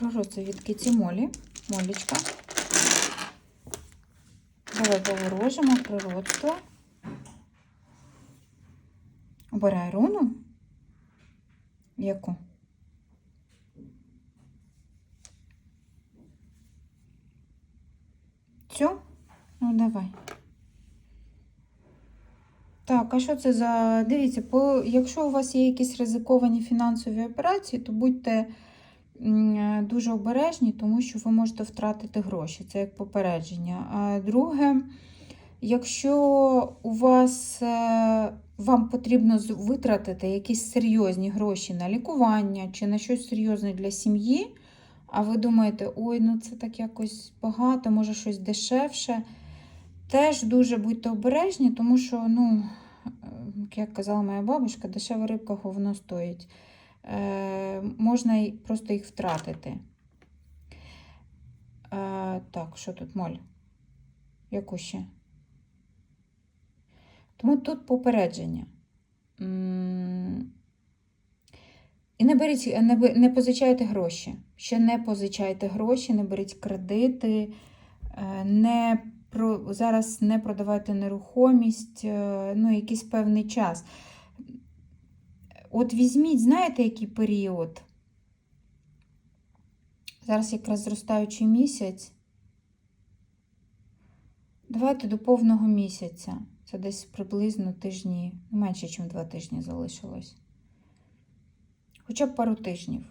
Пророцтво від Киті Молі. Молічка. Давай поворожимо пророцтво. Обирай руну. Яку? Цю? Ну, давай. Так, а що це за. Дивіться, по... якщо у вас є якісь ризиковані фінансові операції, то будьте дуже обережні, тому що ви можете втратити гроші. Це як попередження. А друге, якщо у вас е, вам потрібно витратити якісь серйозні гроші на лікування чи на щось серйозне для сім'ї, а ви думаєте, ой, ну це так якось багато, може щось дешевше. Теж дуже будьте обережні, тому що, ну, е, як казала моя бабушка, дешева рибка говно стоїть. Е, можна просто їх втратити. Е, так, що тут моль? Яку ще? Тому тут попередження. І не беріть, не, позичайте гроші. Ще не позичайте гроші, не беріть кредити, е, не про, зараз не продавайте нерухомість, ну, якийсь певний час. От візьміть, знаєте, який період? Зараз якраз зростаючий місяць. Давайте до повного місяця. Це десь приблизно тижні, менше, ніж два тижні залишилось. Хоча б пару тижнів.